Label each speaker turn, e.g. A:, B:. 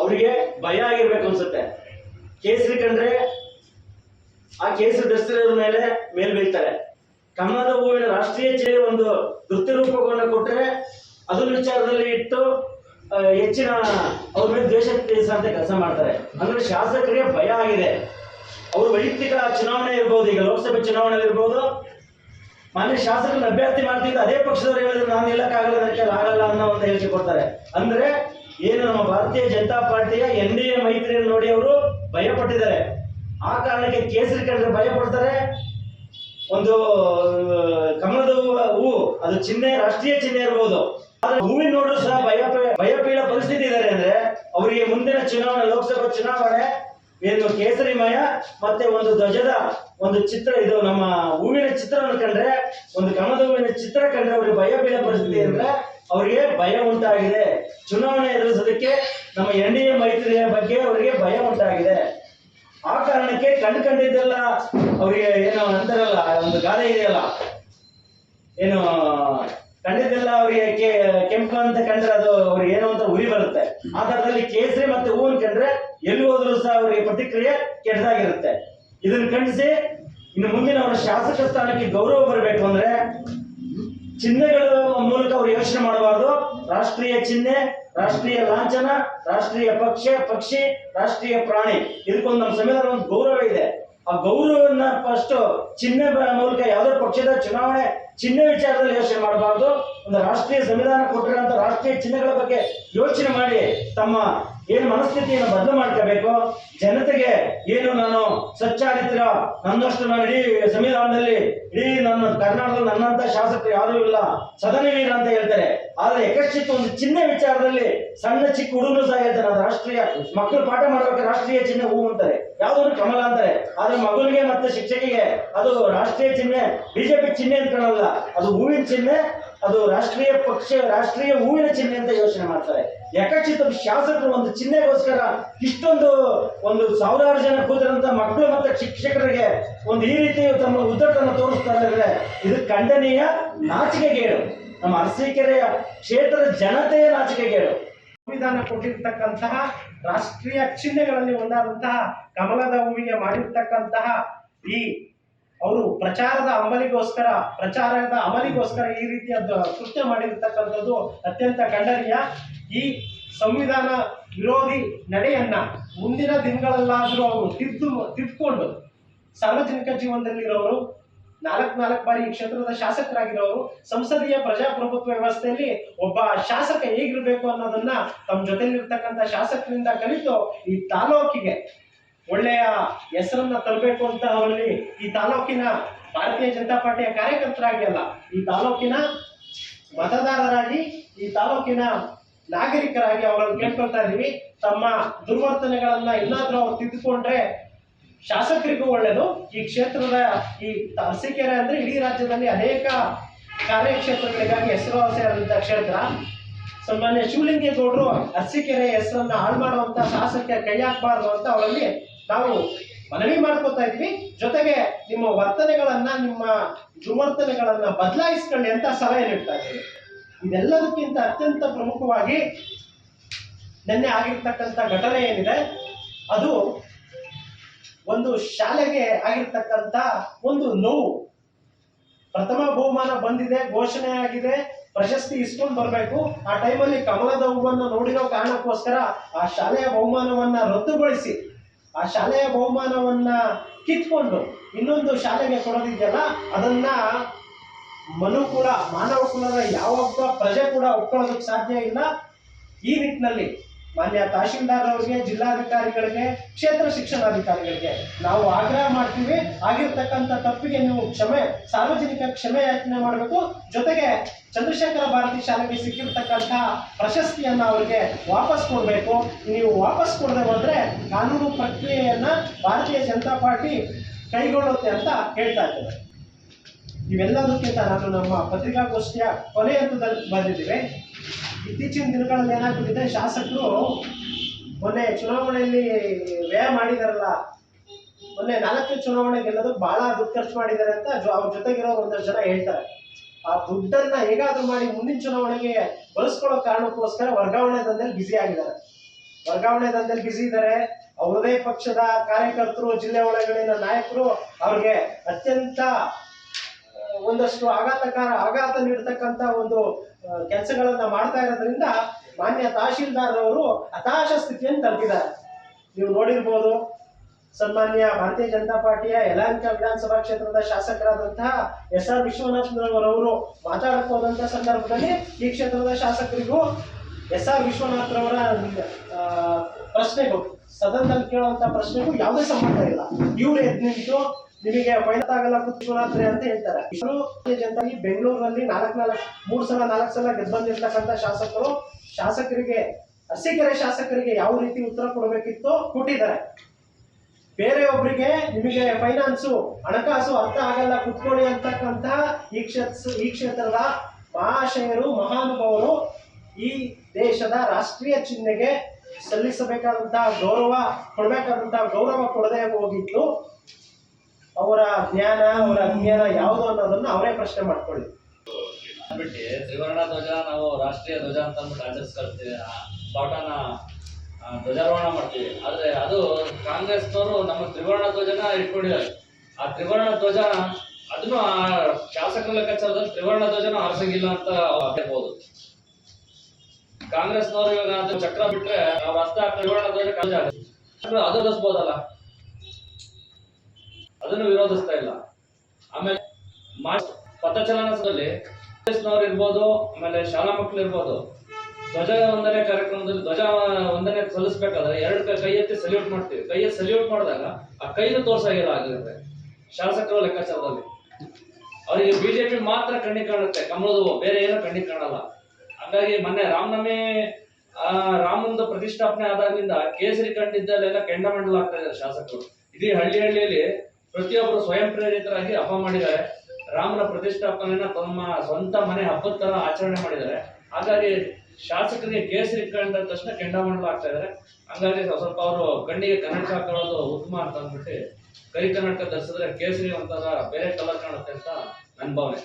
A: ಅವರಿಗೆ ಭಯ ಆಗಿರ್ಬೇಕು ಅನ್ಸುತ್ತೆ. ಕೇಸರಿ ಕಂಡ್ರೆ ಆ ಕೇಸರಿ ದಸ್ತಿರ ಮೇಲೆ ಮೇಲ್ ಬೀಳ್ತಾರೆ. ಕಮಲದ ಹೂವಿನ ರಾಷ್ಟ್ರೀಯ ಚೇ ಒಂದು ನೃತ್ಯ ರೂಪವನ್ನು ಕೊಟ್ರೆ ಅದನ್ನ ವಿಚಾರದಲ್ಲಿ ಇಟ್ಟು ಹೆಚ್ಚಿನ ಅವ್ರ ಮೇಲೆ ದ್ವೇಷ ತೀರಿಸುವಂತ ಕೆಲಸ ಮಾಡ್ತಾರೆ. ಅಂದ್ರೆ ಶಾಸಕರಿಗೆ ಭಯ ಆಗಿದೆ. ಅವರು ವೈಯಕ್ತಿಕ ಚುನಾವಣೆ ಇರ್ಬೋದು, ಈಗ ಲೋಕಸಭೆ ಚುನಾವಣೆ ಇರ್ಬೋದು. ಮಾನ್ಯ ಶಾಸಕರನ್ನ ಅಭ್ಯರ್ಥಿ ಮಾಡ್ತಿದ್ದ ಅದೇ ಪಕ್ಷದವ್ರು ಹೇಳಿದ್ರೆ, ನಾನು ನಿಲ್ಲಕ್ಕಾಗಲ್ಲ ನನ್ನ ಆಗಲ್ಲ ಅನ್ನೋ ಒಂದು ಹೇಳಿಕೆ ಕೊಡ್ತಾರೆ. ಅಂದ್ರೆ ಏನು ನಮ್ಮ ಭಾರತೀಯ ಜನತಾ ಪಾರ್ಟಿಯ ಎನ್ ಡಿ ಎ ಮೈತ್ರಿಯನ್ನು ನೋಡಿ ಅವರು ಭಯ ಪಟ್ಟಿದ್ದಾರೆ ಆ ಕಾರಣಕ್ಕೆ ಕೇಸರಿ ಕಂಡ್ರೆ ಭಯ ಪಡ್ತಾರೆ ಒಂದು ಕಮಲದ ಹೂವು- ಅದು ಚಿಹ್ನೆ, ರಾಷ್ಟ್ರೀಯ ಚಿಹ್ನೆ ಇರಬಹುದು ಹೂವಿನ ನೋಡ್ರು ಸಹ ಭಯ ಭಯ ಪೀಳ ಪರಿಸ್ಥಿತಿ ಇದ್ದಾರೆ ಅಂದ್ರೆ ಅವರಿಗೆ ಮುಂದಿನ ಚುನಾವಣೆ, ಲೋಕಸಭಾ ಚುನಾವಣೆ ಏನು ಕೇಸರಿಮಯ ಮತ್ತೆ ಒಂದು ಧ್ವಜದ ಒಂದು ಚಿತ್ರ, ಇದು ನಮ್ಮ ಹೂವಿನ ಚಿತ್ರವನ್ನು ಕಂಡ್ರೆ, ಒಂದು ಕಮಲದ ಹೂವಿನ ಚಿತ್ರ ಕಂಡ್ರೆ ಅವ್ರಿಗೆ ಭಯ ಬೀಳೋ ಪರಿಸ್ಥಿತಿ ಅಂದ್ರೆ ಅವರಿಗೆ ಭಯ ಉಂಟಾಗಿದೆ. ಚುನಾವಣೆ ಎದುರಿಸೋದಕ್ಕೆ ನಮ್ಮ ಎನ್ ಡಿ ಎ ಮೈತ್ರಿಯ ಬಗ್ಗೆ ಅವರಿಗೆ ಭಯ ಉಂಟಾಗಿದೆ. ಆ ಕಾರಣಕ್ಕೆ ಕಂಡು ಕಂಡಿದ್ದೆಲ್ಲ ಅವರಿಗೆ ಏನು ಅಂತಾರಲ್ಲ ಒಂದು ಗಾದೆ ಇದೆಯಲ್ಲ? ಏನು, ಕಂಡಿದ್ದೆಲ್ಲ ಅವರಿಗೆ ಕೆಂಪು ಅಂತ ಕಂಡ್ರೆ ಅದು ಅವ್ರಿಗೆ ಏನೋ ಅಂತ ಉರಿ ಬರುತ್ತೆ. ಆ ತರದಲ್ಲಿ ಕೇಸರಿ ಮತ್ತೆ ಹೂವನ್ನು ಕಂಡ್ರೆ ಎಲ್ಲಿ ಹೋದ್ರು ಸಹ ಅವರಿಗೆ ಪ್ರತಿಕ್ರಿಯೆ ಕೆಟ್ಟದಾಗಿರುತ್ತೆ. ಇದನ್ನು ಖಂಡಿಸಿ ಇನ್ನು ಮುಂದಿನ ಅವರ ಶಾಸಕ ಸ್ಥಾನಕ್ಕೆ ಗೌರವ ಬರಬೇಕು ಅಂದ್ರೆ ಚಿಹ್ನೆಗಳ ಮೂಲಕ ಅವ್ರು ಯೋಚನೆ ಮಾಡಬಾರ್ದು. ರಾಷ್ಟ್ರೀಯ ಚಿಹ್ನೆ, ರಾಷ್ಟ್ರೀಯ ಲಾಂಛನ, ರಾಷ್ಟ್ರೀಯ ಪಕ್ಷ, ಪಕ್ಷಿ, ರಾಷ್ಟ್ರೀಯ ಪ್ರಾಣಿ. ಇದಕ್ಕೊಂದು ನಮ್ಮ ಸಂವಿಧಾನ ಒಂದು ಗೌರವ ಇದೆ. ಆ ಗೌರವವನ್ನ ಫಸ್ಟ್ ಚಿಹ್ನೆ ಮೂಲಕ ಯಾವುದೇ ಪಕ್ಷದ ಚುನಾವಣೆ ಚಿಹ್ನೆ ವಿಚಾರದಲ್ಲಿ ಯೋಚನೆ ಮಾಡಬಾರ್ದು. ಒಂದು ರಾಷ್ಟ್ರೀಯ ಸಂವಿಧಾನ ಕೊಟ್ಟಿರುವಂತ ರಾಷ್ಟ್ರೀಯ ಚಿಹ್ನೆಗಳ ಬಗ್ಗೆ ಯೋಚನೆ ಮಾಡಿ, ತಮ್ಮ ಏನು ಮನಸ್ಥಿತಿಯನ್ನು ಬದಲು ಮಾಡ್ಕೋಬೇಕು. ಜನತೆಗೆ ಏನು ನಾನು ಸಚ್ಚಾರಿತ್ರ ನನ್ನಷ್ಟು ನಾನು ಇಡೀ ಸಂವಿಧಾನದಲ್ಲಿ, ಇಡೀ ನನ್ನ ಕರ್ನಾಟಕದಲ್ಲಿ ನನ್ನಂತ ಶಾಸಕರು ಯಾರೂ ಇಲ್ಲ ಸದನ ವೀರ ಅಂತ ಹೇಳ್ತಾರೆ. ಆದ್ರೆ ಯಕಶ್ಚಿತ್ ಒಂದು ಚಿಹ್ನೆ ವಿಚಾರದಲ್ಲಿ ಸಣ್ಣ ಚಿಕ್ಕ ಹುಡುಗರು ಸಹ ಹೇಳ್ತಾರೆ ರಾಷ್ಟ್ರೀಯ, ಮಕ್ಕಳು ಪಾಠ ಮಾಡಬೇಕು, ರಾಷ್ಟ್ರೀಯ ಚಿಹ್ನೆ ಹೂ ಅಂತಾರೆ. ಯಾವ್ದಾದ್ರು ಕಮಲ ಅಂತಾರೆ. ಆದ್ರೆ ಮಗುವಿಗೆ ಮತ್ತೆ ಶಿಕ್ಷಕಿಗೆ ಅದು ರಾಷ್ಟ್ರೀಯ ಚಿಹ್ನೆ, ಬಿಜೆಪಿ ಚಿಹ್ನೆ ಅಂತ ಕಾಣಲ್ಲ. ಅದು ಹೂವಿನ ಚಿಹ್ನೆ, ಅದು ರಾಷ್ಟ್ರೀಯ ಪಕ್ಷ, ರಾಷ್ಟ್ರೀಯ ಹೂವಿನ ಚಿಹ್ನೆ ಅಂತ ಯೋಚನೆ ಮಾಡ್ತಾರೆ. ಯಕಚಿತ ಶಾಸಕರು ಒಂದು ಚಿಹ್ನೆಗೋಸ್ಕರ ಇಷ್ಟೊಂದು ಒಂದು ಸಾವಿರಾರು ಜನ ಕೂತಿರಂತ ಮಕ್ಕಳು ಮತ್ತೆ ಶಿಕ್ಷಕರಿಗೆ ಒಂದು ಈ ರೀತಿ ತಮ್ಮ ಉದ್ದಟನ ತೋರಿಸ್ತಾ ಅಂದ್ರೆ ಇದು ಖಂಡನೀಯ ನಾಚಿಕೆಗೇಡು. ನಮ್ಮ ಅರಸೀಕೆರೆಯ ಕ್ಷೇತ್ರದ ಜನತೆಯ ನಾಚಿಕೆಗೇಡು.
B: ಸಂವಿಧಾನ ಕೊಟ್ಟಿರ್ತಕ್ಕಂತಹ ರಾಷ್ಟ್ರೀಯ ಚಿಹ್ನೆಗಳಲ್ಲಿ ಒಂದಾದಂತಹ ಕಮಲದ ಹೂವಿಗೆ ಮಾಡಿರ್ತಕ್ಕಂತಹ ಈ ಅವರು ಪ್ರಚಾರದ ಅಮಲಿಗೋಸ್ಕರ ಪ್ರಚಾರದ ಅಮಲಿಗೋಸ್ಕರ ಈ ರೀತಿಯ ಕೃತ್ಯ ಮಾಡಿರ್ತಕ್ಕಂಥದ್ದು ಅತ್ಯಂತ ಖಂಡನೀಯ. ಈ ಸಂವಿಧಾನ ವಿರೋಧಿ ನಡೆಯನ್ನ ಮುಂದಿನ ದಿನಗಳಲ್ಲಾದರೂ ಅವರು ತಿದ್ದು, ತಿದ್ದುಕೊಂಡು ಸಾರ್ವಜನಿಕ ಜೀವನದಲ್ಲಿರೋರು ನಾಲ್ಕು ನಾಲ್ಕು ಬಾರಿ ಈ ಕ್ಷೇತ್ರದ ಶಾಸಕರಾಗಿರೋರು ಸಂಸದೀಯ ಪ್ರಜಾಪ್ರಭುತ್ವ ವ್ಯವಸ್ಥೆಯಲ್ಲಿ ಒಬ್ಬ ಶಾಸಕ ಹೇಗಿರ್ಬೇಕು ಅನ್ನೋದನ್ನ ತಮ್ಮ ಜೊತೆಲಿರ್ತಕ್ಕಂಥ ಶಾಸಕರಿಂದ ಕಲಿತು ಈ ತಾಲೂಕಿಗೆ ಒಳ್ಳೆಯ ಹೆಸರನ್ನ ತರಬೇಕು ಅಂತ ಅವರಲ್ಲಿ ಈ ತಾಲೂಕಿನ ಭಾರತೀಯ ಜನತಾ ಪಾರ್ಟಿಯ ಕಾರ್ಯಕರ್ತರಾಗಿ ಅಲ್ಲ ಈ ತಾಲೂಕಿನ ಮತದಾರರಾಗಿ, ಈ ತಾಲೂಕಿನ ನಾಗರಿಕರಾಗಿ ಅವರನ್ನು ಕೇಳ್ಕೊಳ್ತಾ ಇದೀವಿ ತಮ್ಮ ದುರ್ವರ್ತನೆಗಳನ್ನ ಎಲ್ಲಾದ್ರೂ ಅವ್ರು ತಿದ್ದುಕೊಂಡ್ರೆ ಶಾಸಕರಿಗೂ ಒಳ್ಳೆಯದು ಈ ಕ್ಷೇತ್ರದ ಈ ಅರಸೀಕೆರೆ ಅಂದರೆ ಇಡೀ ರಾಜ್ಯದಲ್ಲಿ ಅನೇಕ ಕಾರ್ಯಕ್ಷೇತ್ರಗಳಿಗಾಗಿ ಹೆಸರುವಾಸಿಯಾದಂಥ ಕ್ಷೇತ್ರ. ಸನ್ಮಾನ್ಯ ಶಿವಲಿಂಗೇಗೌಡರು ಅರಸೀಕೆರೆ ಹೆಸರನ್ನ ಹಾಳು ಮಾಡುವಂಥ ಶಾಸಕ ಕೈ ಹಾಕಬಾರ್ದು ಅಂತ ಅವರಲ್ಲಿ ನಾವು ಮನವಿ ಮಾಡ್ಕೋತಾ ಇದ್ವಿ. ಜೊತೆಗೆ ನಿಮ್ಮ ವರ್ತನೆಗಳನ್ನ, ನಿಮ್ಮ ದುರ್ವರ್ತನೆಗಳನ್ನ ಬದಲಾಯಿಸ್ಕೊಳ್ಳಿ ಅಂತ ಸಲಹೆ ನೀಡ್ತಾ ಇದ್ದೀವಿ ಇದೆಲ್ಲದಕ್ಕಿಂತ ಅತ್ಯಂತ ಪ್ರಮುಖವಾಗಿ ನಿನ್ನೆ ಆಗಿರ್ತಕ್ಕಂಥ ಘಟನೆ ಏನಿದೆ, ಅದು ಒಂದು ಶಾಲೆಗೆ ಆಗಿರ್ತಕ್ಕಂಥ ಒಂದು ನೋವು. ಪ್ರಥಮ ಬಹುಮಾನ ಬಂದಿದೆ, ಘೋಷಣೆ ಆಗಿದೆ, ಪ್ರಶಸ್ತಿ ಇಸ್ಕೊಂಡು ಬರಬೇಕು. ಆ ಟೈಮಲ್ಲಿ ಕಮಲದ ಹೂವನ್ನು ನೋಡಿರೋ ಕಾರಣಕ್ಕೋಸ್ಕರ ಆ ಶಾಲೆಯ ಬಹುಮಾನವನ್ನ ರದ್ದುಗೊಳಿಸಿ, ಆ ಶಾಲೆಯ ಬಹುಮಾನವನ್ನ ಕಿತ್ಕೊಂಡು ಇನ್ನೊಂದು ಶಾಲೆಗೆ ಕೊಡೋದಿದೆಯಲ್ಲ, ಅದನ್ನ ಮನು ಕೂಡ, ಮಾನವ ಕುಲದ ಯಾವೊಬ್ಬ ಪ್ರಜೆ ಕೂಡ ಒಪ್ಕೊಳ್ಳೋದಕ್ಕೆ ಸಾಧ್ಯ ಇಲ್ಲ. ಈ ನಿಟ್ಟಿನಲ್ಲಿ ಮಾನ್ಯ ತಹಶೀಲ್ದಾರ್ ಅವರಿಗೆ ಜಿಲ್ಲಾಧಿಕಾರಿಗಳಿಗೆ, ಕ್ಷೇತ್ರ ಶಿಕ್ಷಣಾಧಿಕಾರಿಗಳಿಗೆ ನಾವು ಆಗ್ರಹ ಮಾಡ್ತೀವಿ. ಆಗಿರ್ತಕ್ಕಂಥ ತಪ್ಪಿಗೆ ನೀವು ಕ್ಷಮೆ, ಸಾರ್ವಜನಿಕ ಕ್ಷಮೆ ಯಾಚನೆ ಮಾಡಬೇಕು. ಜೊತೆಗೆ ಚಂದ್ರಶೇಖರ ಭಾರತಿ ಶಾಲೆಗೆ ಸಿಕ್ಕಿರ್ತಕ್ಕಂಥ ಪ್ರಶಸ್ತಿಯನ್ನ ಅವರಿಗೆ ವಾಪಸ್ ಕೊಡಬೇಕು. ನೀವು ವಾಪಸ್ ಕೊಡದೆ ಹೋದ್ರೆ ಕಾನೂನು ಪ್ರಕ್ರಿಯೆಯನ್ನ ಭಾರತೀಯ ಜನತಾ ಪಾರ್ಟಿ ಕೈಗೊಳ್ಳುತ್ತೆ ಅಂತ ಹೇಳ್ತಾ ಇದ್ದಾರೆ ಇವೆಲ್ಲದಕ್ಕಿಂತ ನಾನು ನಮ್ಮ ಪತ್ರಿಕಾಗೋಷ್ಠಿಯ ಕೊನೆ ಹಂತದಲ್ಲಿ ಬಂದಿದ್ದೀವಿ. ಇತ್ತೀಚಿನ ದಿನಗಳಲ್ಲಿ ಏನಾಗ್ಬಿಟ್ಟಿದೆ, ಶಾಸಕರು ಮೊನ್ನೆ ಚುನಾವಣೆಯಲ್ಲಿ ವ್ಯಯ ಮಾಡಿದಾರಲ್ಲ, ಮೊನ್ನೆ ನಾಲ್ಕನೇ ಚುನಾವಣೆ ಗೆಲ್ಲೋದಕ್ಕೆ ಬಹಳ ದುಡ್ಡು ಖರ್ಚು ಮಾಡಿದ್ದಾರೆ ಅಂತ ಅವ್ರ ಜೊತೆಗಿರೋ ಒಂದಷ್ಟು ಜನ ಹೇಳ್ತಾರೆ. ಆ ದುಡ್ಡನ್ನ ಹೇಗಾದ್ರೂ ಮಾಡಿ ಮುಂದಿನ ಚುನಾವಣೆಗೆ ಬಳಸ್ಕೊಳ್ಳೋ ಕಾರಣಕ್ಕೋಸ್ಕರ ವರ್ಗಾವಣೆ ದಂಧೆಯಲ್ಲಿ ಬ್ಯುಸಿ ಆಗಿದ್ದಾರೆ. ವರ್ಗಾವಣೆ ದಂಧೆಯಲ್ಲಿ ಬಿಸಿ ಇದ್ದಾರೆ. ಅವರದೇ ಪಕ್ಷದ ಕಾರ್ಯಕರ್ತರು, ಜಿಲ್ಲೆ ಒಳಗಡೆನ ನಾಯಕರು ಅವ್ರಿಗೆ ಅತ್ಯಂತ ಒಂದಷ್ಟು ಆಘಾತಕಾರ ಆಘಾತ ನೀಡತಕ್ಕಂತ ಒಂದು ಕೆಲಸಗಳನ್ನ ಮಾಡ್ತಾ ಇರೋದ್ರಿಂದ ಮಾನ್ಯ ತಹಶೀಲ್ದಾರ್ ಅವರು ಹತಾಶ ಸ್ಥಿತಿಯನ್ನು ತಲುಪಿದ್ದಾರೆ. ನೀವು ನೋಡಿರ್ಬೋದು, ಸನ್ಮಾನ್ಯ ಭಾರತೀಯ ಜನತಾ ಪಾರ್ಟಿಯ ಯಲಹಂಕ ವಿಧಾನಸಭಾ ಕ್ಷೇತ್ರದ ಶಾಸಕರಾದಂತಹ ಎಸ್ ಆರ್ ವಿಶ್ವನಾಥ್ರವರು ಮಾತಾಡಕ್ ಹೋದಂತ ಸಂದರ್ಭದಲ್ಲಿ ಈ ಕ್ಷೇತ್ರದ ಶಾಸಕರಿಗೂ ಎಸ್ ಆರ್ ವಿಶ್ವನಾಥ್ರವರ ಪ್ರಶ್ನೆಗೂ, ಸದನದಲ್ಲಿ ಕೇಳುವಂತ ಪ್ರಶ್ನೆಗೂ ಯಾವುದೇ ಸಂಬಂಧ ಇಲ್ಲ. ಇವರು ಎದ್ದು ನಿಂತು ನಿಮಗೆ ಆಗಲ್ಲ ಕುತ್ಕೊಳ್ಳಾದ್ರೆ ಅಂತ ಹೇಳ್ತಾರೆ. ಇವರು ಭಾರತೀಯ ಜನತಾ ಈ ಬೆಂಗಳೂರಿನಲ್ಲಿ ನಾಲ್ಕು ನಾಲ್ಕು ಮೂರು ಸಲ ನಾಲ್ಕು ಸಲ ಗೆದ್ದು ಶಾಸಕರು. ಶಾಸಕರಿಗೆ, ಅರಸೀಕೆರೆ ಶಾಸಕರಿಗೆ ಯಾವ ರೀತಿ ಉತ್ತರ ಕೊಡಬೇಕಿತ್ತು? ಕೊಟ್ಟಿದ್ದಾರೆ. ಬೇರೆಯೊಬ್ಬರಿಗೆ ನಿಮಗೆ ಫೈನಾನ್ಸು ಹಣಕಾಸು ಅರ್ಥ ಆಗಲ್ಲ ಕುತ್ಕೊಳ್ಳಿ ಅಂತಕ್ಕಂಥ ಈ ಕ್ಷೇತ್ರ, ಈ ಕ್ಷೇತ್ರದ ಮಹಾಶಯರು, ಮಹಾನುಭಾವರು ಈ ದೇಶದ ರಾಷ್ಟ್ರೀಯ ಚಿಹ್ನೆಗೆ ಸಲ್ಲಿಸಬೇಕಾದಂತಹ ಗೌರವ, ಕೊಡಬೇಕಾದಂತಹ ಗೌರವ ಕೊಡದೆ ಹೋಗಿತ್ತು. ಅವರ ಜ್ಞಾನ ಅವರ ಅಜ್ಞಾನ ಯಾವುದು ಅನ್ನೋದನ್ನ ಅವರೇ ಪ್ರಶ್ನೆ ಮಾಡ್ಕೊಳ್ಳಿ.
C: ಬಿಟ್ಟು ತ್ರಿವರ್ಣ ಧ್ವಜ ನಾವು ರಾಷ್ಟ್ರೀಯ ಧ್ವಜ ಅಂತ ಅಂದ್ಬಿಟ್ಟು ಆ ಆ, ಧ್ವಜಾರೋಹಣ ಮಾಡ್ತೀವಿ. ಆದ್ರೆ ಅದು ಕಾಂಗ್ರೆಸ್ನವರು ನಮ್ಮ ತ್ರಿವರ್ಣ ಧ್ವಜನ ಇಟ್ಕೊಂಡಿದ್ದಾರೆ. ಆ ತ್ರಿವರ್ಣ ಧ್ವಜ ಅದನ್ನು ಆ ಶಾಸಕರ ಲೆಕ್ಕಾಚಾರದಲ್ಲಿ ತ್ರಿವರ್ಣ ಧ್ವಜನ ಆರಿಸಂಗಿಲ್ಲ ಅಂತ ಹೇಳ್ಬೋದು. ಕಾಂಗ್ರೆಸ್ನವರು ಇವಾಗ ಅದು ಚಕ್ರ ಬಿಟ್ರೆ ಅವ್ರ ಹಸ್ತ ತ್ರಿವರ್ಣ ಧ್ವಜ ಅದು ರಚಿಸ್ಬೋದಲ್ಲ ಅದನ್ನು ವಿರೋಧಿಸ್ತಾ ಇಲ್ಲ. ಆಮೇಲೆ ಪಥಚಲನದಲ್ಲಿ ಇರ್ಬೋದು, ಆಮೇಲೆ ಶಾಲಾ ಮಕ್ಕಳು ಇರ್ಬೋದು, ಧ್ವಜ ವಂದನೆ ಕಾರ್ಯಕ್ರಮದಲ್ಲಿ ಧ್ವಜ ವಂದನೆ ಸಲ್ಲಿಸ್ಬೇಕಾದ್ರೆ ಎರಡು ಕೈ ಎತ್ತಿ ಸಲ್ಯೂಟ್ ಮಾಡ್ತೀವಿ. ಕೈ ಎತ್ತಿ ಸಲ್ಯೂಟ್ ಮಾಡಿದಾಗ ಆ ಕೈನ ತೋರ್ಸಾಗಿಲ್ಲ ಆಗಿರುತ್ತೆ ಶಾಸಕರು ಲೆಕ್ಕಾಚಾರದಲ್ಲಿ. ಅವರಿಗೆ ಬಿಜೆಪಿ ಮಾತ್ರ ಕಣ್ಣಿಗೆ ಕಾಣುತ್ತೆ, ಕಮಲದ ಬೇರೆ ಏನೋ ಕಣ್ಣಿಗೆ ಕಾಣಲ್ಲ. ಹಾಗಾಗಿ ಮೊನ್ನೆ ರಾಮನವಮಿ ಆ, ರಾಮಂದು ಪ್ರತಿಷ್ಠಾಪನೆ ಆದಾಗಿಂದ ಕೇಸರಿ ಕಂಡಿದ್ದಲ್ಲೆಲ್ಲ ಕೆಂಡಮಂಡಲ ಆಗ್ತಾ ಇದ್ದಾರೆ ಶಾಸಕರು. ಇಡೀ ಹಳ್ಳಿ ಹಳ್ಳಿಯಲ್ಲಿ ಪ್ರತಿಯೊಬ್ಬರು ಸ್ವಯಂ ಪ್ರೇರಿತರಾಗಿ ಹಬ್ಬ ಮಾಡಿದ್ದಾರೆ. ರಾಮನ ಪ್ರತಿಷ್ಠಾಪನೆಯನ್ನ ತಮ್ಮ ಸ್ವಂತ ಮನೆ ಹಬ್ಬದ ತರ ಆಚರಣೆ ಮಾಡಿದ್ದಾರೆ. ಹಾಗಾಗಿ ಶಾಸಕರಿಗೆ ಕೇಸರಿ ಕಂಡ ತಕ್ಷಣ ಕೆಂಡಮಂಡಲ ಆಗ್ತಾ ಇದ್ದಾರೆ. ಹಂಗಾಗಿ ಸ್ವಲ್ಪ ಸ್ವಲ್ಪ ಅವರು ಕಣ್ಣಿಗೆ ಕನ್ನಡಕ ಹಾಕೊಳ್ಳೋದು ಉತ್ತಮ ಅಂತ ಅಂದ್ಬಿಟ್ಟು ಕೈ ಕನ್ನಡಕ ಧರಿಸಿದ್ರೆ ಕೇಸರಿ ಒಂಥರ ಬೇರೆ ಕಲರ್ ಕಾಣುತ್ತೆ ಅಂತ ನನ್ನ ಭಾವನೆ.